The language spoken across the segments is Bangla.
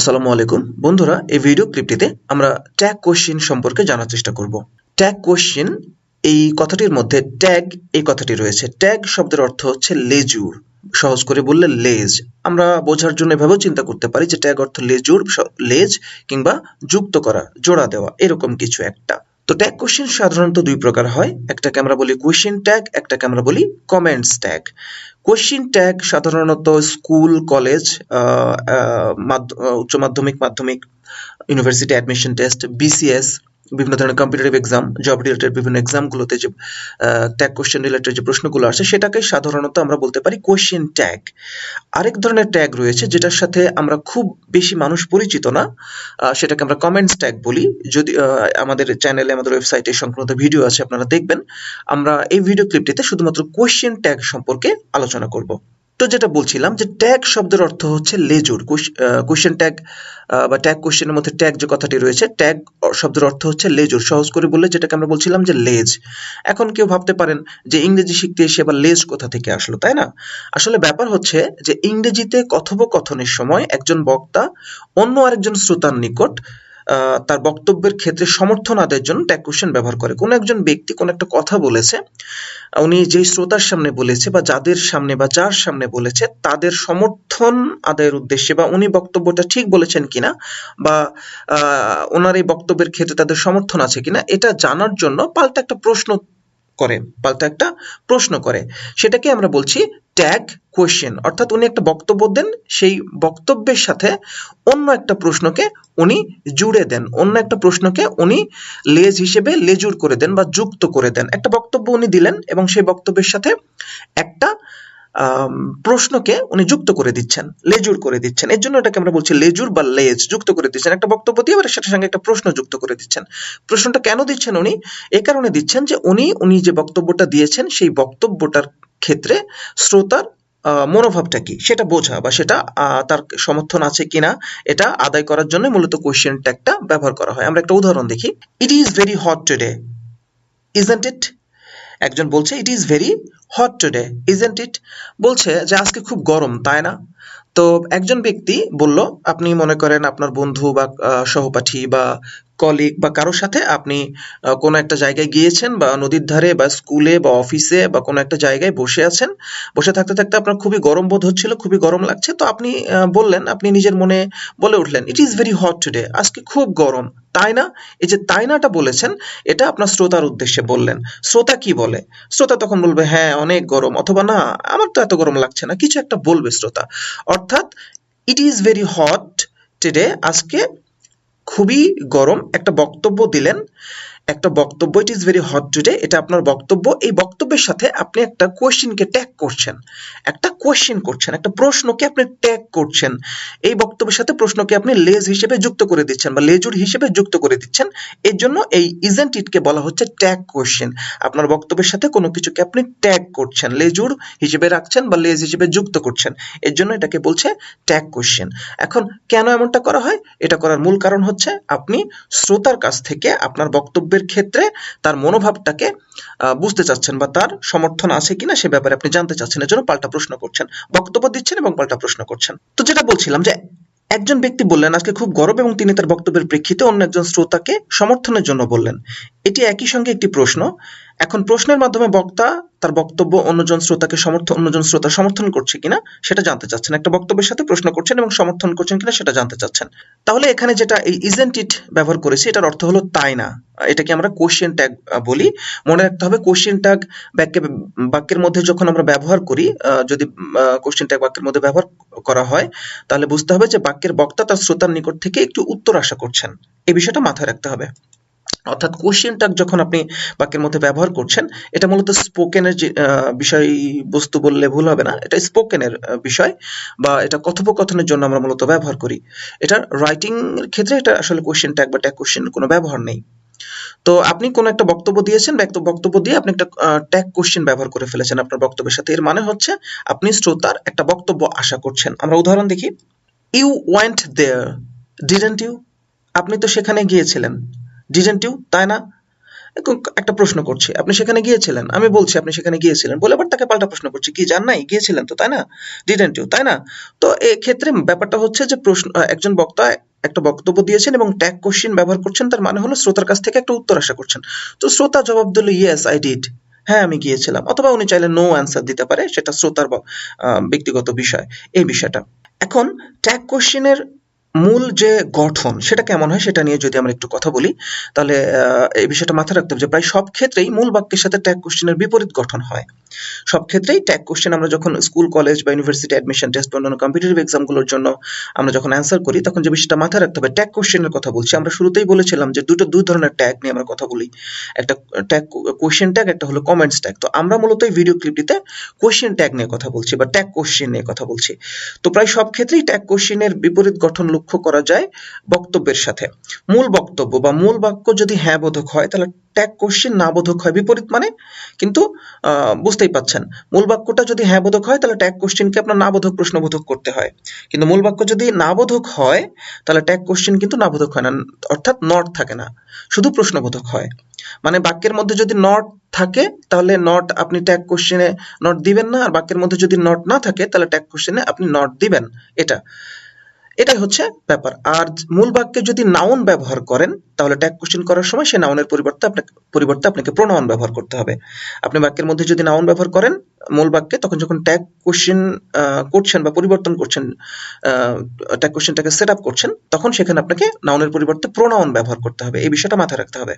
আসসালামু আলাইকুম। বন্ধুরা, এই ভিডিও ক্লিপটিতে আমরা ট্যাগ কোশ্চিন সম্পর্কে জানার চেষ্টা করব। ট্যাগ কোশ্চিন এই কথাটির মধ্যে ট্যাগ এই কথাটি রয়েছে। ট্যাগ শব্দের অর্থ হচ্ছে লেজুর। সহজ করে বললে লেজ। আমরা বোঝার জন্য এভাবেও চিন্তা করতে পারি যে ট্যাগ অর্থ লেজুর লেজ কিংবা যুক্ত করা, জোড়া দেওয়া, এরকম কিছু একটা। তো ট্যাগ কোশ্চেন সাধারণত দুই প্রকার হয়। একটাকে আমরা বলি কোশ্চেন ট্যাগ একটাকে আমরা বলি কমেন্টস ট্যাগ কোশ্চিন ট্যাগ সাধারণত স্কুল কলেজ উচ্চ মাধ্যমিক মাধ্যমিক ইউনিভার্সিটি অ্যাডমিশন টেস্ট বিসিএস বিভিন্ন ধরনের কম্পিটিটিভ এক্সাম জব রিলেটেড বিভিন্ন এক্সামগুলোতে যে ট্যাগ কোশ্চেন রিলেটেড যে প্রশ্নগুলো আসে, সেটাকে সাধারণত আমরা বলতে পারি কোশ্চেন ট্যাগ আরেক ধরনের ট্যাগ রয়েছে, যেটার সাথে আমরা খুব বেশি মানুষ পরিচিত না। সেটাকে আমরা কমেন্টস ট্যাগ বলি। যদি আমাদের চ্যানেলে আমাদের ওয়েবসাইটে সংক্রান্ত ভিডিও আছে, আপনারা দেখবেন। আমরা এই ভিডিও ক্লিপটিতে শুধুমাত্র কোশ্চেন ট্যাগ সম্পর্কে আলোচনা করব। তো যেটা বলছিলাম যে ট্যাগ শব্দের অর্থ হচ্ছে লেজুর। কোশ্চেন ট্যাগ বা ট্যাগ কোশ্চেনের মধ্যে ট্যাগ যে কথাটি রয়েছে ট্যাগ শব্দের অর্থ হচ্ছে লেজুর। সহজ করে বললে যেটাকে আমরা বলছিলাম যে লেজ। এখন কেউ ভাবতে পারেন যে ইংরেজি শিখতে এসে আবার লেজ কোথা থেকে আসলো, তাই না? আসলে ব্যাপার হচ্ছে যে ইংরেজিতে কথোপকথনের সময় একজন বক্তা অন্য আরেকজন শ্রোতার নিকট তার বক্তব্যের ক্ষেত্রে সমর্থন আদায়ের জন্য ট্যাগ কোশ্চেন ব্যবহার করে। কোনো একজন ব্যক্তি কোনো একটা কথা বলেছে, উনি যেই শ্রোতার সামনে বলেছে বা যাদের সামনে বা যার সামনে বলেছে, তাদের সমর্থন আদায়ের উদ্দেশ্যে বা উনি বক্তব্যটা ঠিক বলেছেন কিনা বা ওনার এই বক্তব্যের ক্ষেত্রে তাদের সমর্থন আছে কিনা, এটা জানার জন্য পাল্টা একটা প্রশ্ন করে, পাল্টা একটা প্রশ্ন করে। সেটাকে আমরা বলছি ট্যাগ কোয়েশ্চেন অর্থাৎ উনি একটা বক্তব্য দেন, সেই বক্তব্যের সাথে অন্য একটা প্রশ্নকে উনি জুড়ে দেন। অন্য একটা প্রশ্নকে উনি লেজ হিসেবে লেজুর করে দেন বা যুক্ত করে দেন। একটা বক্তব্য উনি দিলেন এবং সেই বক্তব্যের সাথে একটা প্রশ্নকে উনি যুক্ত করে দিচ্ছেন, লেজুর করে দিচ্ছেন। এর জন্য এটাকে আমরা বলছি লেজুর বা লেজ যুক্ত করে দিচ্ছেন। একটা বক্তব্য দিয়ে এবার সেটার সঙ্গে একটা প্রশ্ন যুক্ত করে দিচ্ছেন। প্রশ্নটা কেন দিচ্ছেন উনি? এ কারণে দিচ্ছেন যে উনি উনি যে বক্তব্যটা দিয়েছেন, সেই বক্তব্যটার ক্ষেত্রে শ্রোতার মনোভাবটা কি? সেটা বোঝা বা সেটা তার সমর্থন আছে কিনা? এটা আদায় করার জন্য মূলত কোয়েশ্চেন ট্যাগটা ব্যবহার করা হয়। আমরা একটা উদাহরণ দেখি। It is very hot today isn't it একজন বলছে it is very hot today isn't it বলছে যে, আজকে খুব গরম, তাই না? তো একজন ব্যক্তি বলল, আপনি মনে করেন আপনার বন্ধু বা সহপাঠী বা কলিগ বা কারোর সাথে আপনি কোনো একটা জায়গায় গিয়েছেন বা নদীর ধারে বা স্কুলে বা অফিসে বা কোনো একটা জায়গায় বসে আছেন, বসে থাকতে থাকতে আপনার খুবই গরম বোধ হচ্ছিল, খুবই গরম লাগছে। তো আপনি বললেন, আপনি নিজের মনে বলে উঠলেন it is very hot today আজকে খুব গরম। তাই না? এই যে তাই নাটা বলেছেন, এটা আপনার শ্রোতার উদ্দেশ্যে বললেন। শ্রোতা কি বলে? শ্রোতা তখন বলবে হ্যাঁ অনেক গরম। অথবা, না, আমার তো এত গরম লাগছে না। কিছু একটা বলবে শ্রোতা। অর্থাৎ it is very hot today আজকে খুবই গরম একটা বক্তব্য দিলেন। একটা বক্তব্য it is very hot today এটা আপনার বক্তব্য। এই বক্তব্যের সাথে আপনি একটা কোয়েশ্চেনকে ট্যাগ করছেন। একটা কোয়েশ্চেন করছেন, একটা প্রশ্নকে আপনি ট্যাগ করছেন। এই বক্তব্যের সাথে প্রশ্নকে আপনি লেজ হিসেবে যুক্ত করে দিচ্ছেন বা লেজুর হিসেবে যুক্ত করে দিচ্ছেন। এর জন্য এই ইজেন্ট ইটকে বলা হচ্ছে ট্যাগ কোয়েশ্চেন আপনার বক্তব্যের সাথে কোনো কিছুকে আপনি ট্যাগ করছেন, লেজুর হিসেবে রাখছেন বা লেজ হিসেবে যুক্ত করছেন। এর জন্য এটাকে বলছে ট্যাগ কোয়েশ্চেন এখন কেন এমনটা করা হয়? এটা করার মূল কারণ হচ্ছে আপনি শ্রোতার কাছ থেকে আপনার বক্তব্যের ক্ষেত্রে তার মনোভাবটাকে বুঝতে চাচ্ছেন বা তার সমর্থন আছে কিনা সে ব্যাপারে আপনি জানতে চাচ্ছেন, এজন্য জন্য পাল্টা প্রশ্ন করছেন, বক্তব্য দিচ্ছেন এবং পাল্টা প্রশ্ন করছেন। তো যেটা বলছিলাম যে, একজন ব্যক্তি বললেন, আজকে খুব গরম এবং তিনি তার বক্তব্যের প্রেক্ষিতে অন্য একজন শ্রোতাকে সমর্থনের জন্য বললেন। এটি একই সঙ্গে একটি প্রশ্ন এখন প্রশ্নের মাধ্যমে বক্তা তার বক্তব্য অন্যজন শ্রোতাকে সমর্থন অন্যজন শ্রোতা সমর্থন করছে কিনা সেটা জানতে চাচ্ছেন। একটা বক্তব্যের সাথে প্রশ্ন করছেন এবং সমর্থন করছেন কিনা সেটা জানতে চাচ্ছেন। তাহলে এখানে যেটা এই ইজেন্ট ইট ব্যবহার করেছি, এটার অর্থ হলো তাই না। এটাকে আমরা কোশ্চেন ট্যাগ বলি। মনে রাখতে হবে কোশ্চেন ট্যাগ বাক্যে, বাক্যের মধ্যে যখন আমরা ব্যবহার করি যদি কোশ্চেন ট্যাগ বাক্যের মধ্যে ব্যবহার করা হয়, তাহলে বুঝতে হবে যে বাক্যের বক্তা তার শ্রোতার নিকট থেকে একটু উত্তর আশা করছেন। এই বিষয়টা মাথায় রাখতে হবে। অর্থাৎ কোশ্চেন ট্যাগ যখন আপনি বাক্যের মধ্যে ব্যবহার করছেন, এটা মূলত স্পোকেনের যে বিষয়বস্তু বললে ভুল হবে না। এটা স্পোকেনের বিষয় বা এটা কথোপকথনের জন্য আমরা মূলত ব্যবহার করি। এটা রাইটিং এর ক্ষেত্রে এটা আসলে কোশ্চেন ট্যাগ বা ট্যাগ কোশ্চেন কোনো ব্যবহার নেই। তো আপনি কোন একটা বক্তব্য দিয়েছেন বক্তব্য দিয়ে আপনি একটা ট্যাগ কোশ্চেন ব্যবহার করে ফেলেছেন আপনার বক্তব্যের সাথে। এর মানে হচ্ছে আপনি শ্রোতার একটা বক্তব্য আশা করছেন। আমরা উদাহরণ দেখি। You went there didn't you আপনি তো সেখানে গিয়েছিলেন। ডিডেন্ট ইউ তাই না? একটা প্রশ্ন করছি। আপনি সেখানে গিয়েছিলেন? আমি বলছি আপনি সেখানে গিয়েছিলেন বলে আবার তাকে পাল্টা প্রশ্ন করছি। কি জান নাই? গিয়েছিলেন তো, তাই না? ডিডেন্ট ইউ তাই না? তো এক্ষেত্রে ব্যাপারটা হচ্ছে যে প্রশ্ন একজন বক্তা একটা বক্তব্য দিয়েছেন এবং ট্যাগ কোশ্চেন ব্যবহার করছেন, তার মানে হলো শ্রোতার কাছ থেকে একটা উত্তর আশা করছেন। তো শ্রোতা জবাব দিল ইয়েস আই ডিড হ্যাঁ আমি গিয়েছিলাম। অথবা উনি চাইলে নো অ্যান্সার দিতে পারে, সেটা শ্রোতার ব্যক্তিগত বিষয়। এই বিষয়টা। এখন ট্যাগ কোশ্চেনের মূল যে গঠন, সেটা কেমন হয় সেটা নিয়ে যদি আমরা একটু কথা বলি, তাহলে এই বিষয়টা মাথায় রাখতে হবে যে প্রায় সব ক্ষেত্রেই মূল বাক্যের সাথে ট্যাগ কোশ্চেনের বিপরীত গঠন হয়। সব ক্ষেত্রেই ট্যাগ কোশ্চেন আমরা যখন স্কুল কলেজ বা ইউনিভার্সিটি অ্যাডমিশন টেস্ট বা অন্যান্য কম্পিটিটিভ এক্সামগুলোর জন্য আমরা যখন অ্যান্সার করি, তখন যে বিষয়টা মাথায় রাখতে হবে ট্যাগ কোশ্চেনের কথা বলছি। আমরা শুরুতেই বলেছিলাম যে দুটো, দুই ধরনের ট্যাগ নিয়ে আমরা কথা বলি। একটা ট্যাগ কোশ্চেন ট্যাগ একটা হলো কমেন্টস ট্যাগ তো আমরা মূলত এই ভিডিও ক্লিপটিতে কোশ্চেন ট্যাগ নিয়ে কথা বলছি বা ট্যাগ কোশ্চেন নিয়ে কথা বলছি। তো প্রায় সব ক্ষেত্রেই ট্যাগ কোশ্চেনের বিপরীত গঠন লক্ষ্য করা যায় বক্তব্যের সাথে। মূল বক্তব্য বা মূল বাক্য যদি হ্যাঁ বোধক হয়, তাহলে ট্যাগ কোশ্চেন না বোধক হয় বিপরীত মানে। কিন্তু বুঝতেই পাচ্ছেন। মূল বাক্যটা যদি হ্যাঁ বোধক হয়, তাহলে ট্যাগ কোশ্চেনকে আপনার না বোধক প্রশ্নবোধক করতে হয়। কিন্তু মূল বাক্য যদি না বোধক হয়, তাহলে ট্যাগ কোশ্চেন কিন্তু না বোধক হয় না। অর্থাৎ নট থাকে না। শুধু প্রশ্নবোধক হয়। মানে বাক্যের মধ্যে যদি নট থাকে, তাহলে নট আপনি ট্যাগ কোশ্চেনে নট দিবেন না। আর বাক্যের মধ্যে যদি নট না থাকে, তাহলে ট্যাগ কোশ্চেনে আপনি নট দিবেন। এটা। এটাই হচ্ছে ব্যাপার। আর মূল বাক্যে যদি নাউন ব্যবহার করেন, তাহলে ট্যাগ কোশ্চেন করার সময় সেই নাউনের পরিবর্তে আপনাকে পরিবর্তে আপনাকে প্রোনাউন ব্যবহার করতে হবে। আপনি বাক্যের মধ্যে যদি নাউন ব্যবহার করেন, মূল বাক্যে, তখন যখন ট্যাগ কোশ্চেন করছেন বা পরিবর্তন করছেন ট্যাগ কোশ্চেনটাকে সেট আপ করছেন, তখন সেখানে আপনাকে নাউনের পরিবর্তে প্রোনাউন ব্যবহার করতে হবে। এই বিষয়টা মাথায় রাখতে হবে।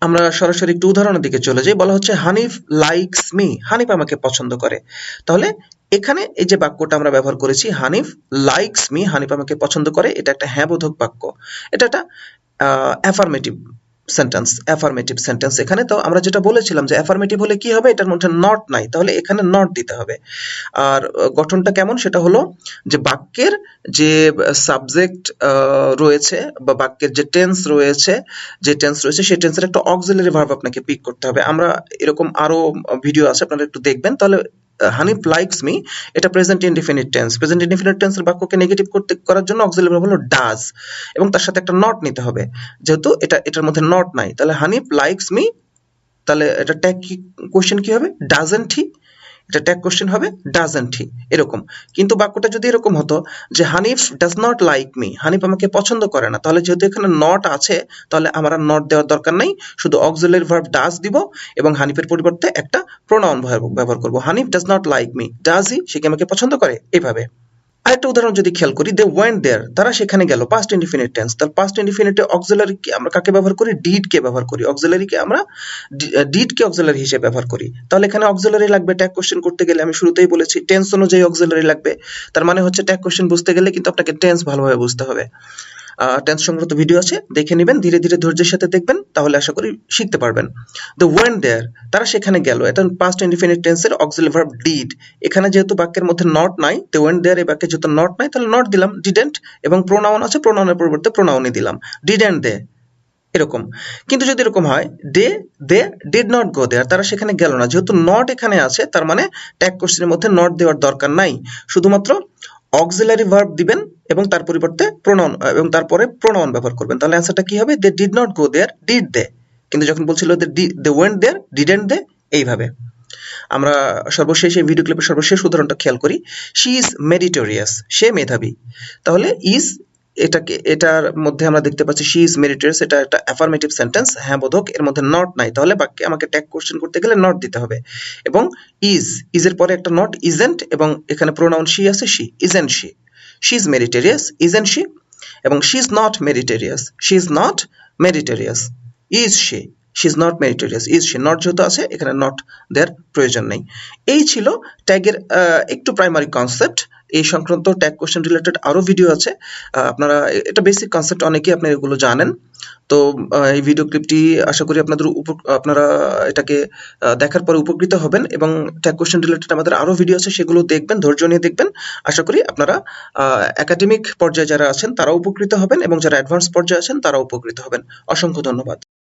আমরা সরাসরি একটু উদাহরণের দিকে চলে যাই। বলা হচ্ছে, হানিফ লাইকস মি হানিফ আমাকে পছন্দ করে। তাহলে এখানে এই যে বাক্যটা আমরা ব্যবহার করেছি, হানিফ লাইকস মি হানিফ আমাকে পছন্দ করে, এটা একটা হ্যাঁ বোধক বাক্য। এটা একটা অ্যাফার্মেটিভ সেন্টেন্স অ্যাফার্মেটিভ সেন্টেন্স এখানে। তো আমরা যেটা বলেছিলাম যে অ্যাফার্মেটিভ হলে কি হবে? এটার মধ্যে নট নাই। তাহলে এখানে নট দিতে হবে। আর গঠনটা কেমন? সেটা হলো যে বাক্যের যে সাবজেক্ট রয়েছে বা বাক্যের যে টেন্স রয়েছে, যে টেন্স রয়েছে, সেই টেন্সের একটা অক্সিলারি ভার্ব আপনাকে পিক করতে হবে। আমরা এরকম আরও ভিডিও আছে, আপনারা একটু দেখবেন। তাহলে হানিফ লাইকস মি এটা present indefinite tense present indefinite টেন্সের বাক্যকে নেগেটিভ করতে, করার জন্য অক্সিলারি ভার্ব হলো ডাজ এবং তার সাথে একটা নট নিতে হবে। যেহেতু এটা, এটার মধ্যে নট নাই। তাহলে হানিফ লাইকস মি তাহলে এটা ট্যাগ কোশ্চেন কি হবে? ডাজেন্ট হি এটা ট্যাগ কোশ্চেন হবে ডাজেন্ট হি এরকম। কিন্তু বাক্যটা যদি এরকম হতো যে Hanif does not like me Hanif আমাকে পছন্দ করে না, তাহলে যেহেতু এখানে নট আছে, তাহলে আমার আর নট দেওয়ার দরকার নাই, শুধু অক্সিলারি ভার্ব ডাজ দিব এবং হানিফের পরিবর্তে একটা প্রোনাউন ব্যবহার করব। Hanif does not like me does he সে কি আমাকে পছন্দ করে? এইভাবে আরেকটা উদাহরণ যদি খেয়াল করি দে ওয়েন্ট দেয়ার তারা সেখানে গেল পাস্ট ইনডিফিনিট টেন্স তার পাস্ট ইনডিফিনিটে অক্সেলারিকে আমরা কাকে ব্যবহার করি? ডিড কে ব্যবহার করি। অক্সেলারিকে আমরা ডিড কে অক্সিলারি হিসেবে ব্যবহার করি। তাহলে এখানে অক্সিলারি লাগবে ট্যাগ কোশ্চেন করতে গেলে আমি শুরুতেই বলেছি টেন্স অনুযায়ী অক্সিলারি লাগবে। তার মানে হচ্ছে ট্যাগ কোশ্চেন বুঝতে গেলে কিন্তু আপনাকে টেন্স ভালোভাবে বুঝতে হবে। টেন্স সংক্রান্ত ভিডিও আছে, দেখে নেবেন, ধীরে ধীরে ধৈর্যের সাথে দেখবেন, তাহলে আশা করি শিখতে পারবেন। দ্য ওয়েন দেয়ার তারা সেখানে গেল। এটা পাস্ট ইনডিফিনিট টেন্সের অক্সিলারি ভার্ব ডিড এখানে যেহেতু বাক্যের মধ্যে নট নাই দ্য ওয়েন দেয়ার এই বাক্যে যেহেতু নট নাই, তাহলে নট দিলাম ডিডেন্ট এবং প্রোনাউন আছে প্রোনাউনের পরিবর্তে প্রোনাউনই দিলাম। ডিডেন্ট দে এরকম। কিন্তু যদি এরকম হয় দে দে ডিড নট গো দেয়ার তারা সেখানে গেল না। যেহেতু নট এখানে আছে, তার মানে ট্যাগ কোশ্চেনের মধ্যে নট দেওয়ার দরকার নাই। শুধুমাত্র অক্সিলারি ভার্ব দিবেন এবং তার পরিবর্তে প্রণয়ন এবং তারপরে প্রণয়ন ব্যবহার করবেন। তাহলে অ্যান্সারটা কি হবে? They did not go there did they কিন্তু যখন বলছিল দে দে ওয়েন্ট দেয়ার ডিডেন্ট দে এইভাবে। আমরা সর্বশেষ এই ভিডিও ক্লিপের সর্বশেষ উদাহরণটা খেয়াল করি। শি ইজ মেরিটোরিয়াস সে মেধাবী। তাহলে ইজ এটাকে, এটার মধ্যে আমরা দেখতে পাচ্ছি শি ইজ মেরিটোরিয়াস এটা একটা অ্যাফার্মেটিভ সেন্টেন্স হ্যাঁ বোধক, এর মধ্যে নট নাই, তাহলে বাক্যে আমাকে ট্যাগ কোশ্চেন করতে গেলে নট দিতে হবে। এবং ইজ ইজের পরে একটা নট ইজেন্ট এবং এখানে প্রোনাউন শি আছে she isn't she she is meritorious isn't she এবং she is not meritorious she is not meritorious is she she is not meritorious is she not যেহেতু আছে, এখানে নট দেওয়ার প্রয়োজন নেই। এই ছিল ট্যাগের একটু প্রাইমারি কনসেপ্ট এই সংক্রান্ত ট্যাগ কোশ্চেন রিলেটেড আরও ভিডিও আছে। আপনারা এটা বেসিক কনসেপ্ট অনেকেই আপনি এগুলো জানেন। তো এই ভিডিও ক্লিপটি আশা করি আপনাদের উপ- আপনারা এটাকে দেখার পরে উপকৃত হবেন এবং ট্যাগ কোশ্চেন রিলেটেড আমাদের আরও ভিডিও আছে, সেগুলো দেখবেন, ধৈর্য নিয়ে দেখবেন। আশা করি আপনারা একাডেমিক পর্যায়ে যারা আছেন তারাও উপকৃত হবেন এবং যারা অ্যাডভান্স পর্যায়ে আছেন তারাও উপকৃত হবেন। অসংখ্য ধন্যবাদ।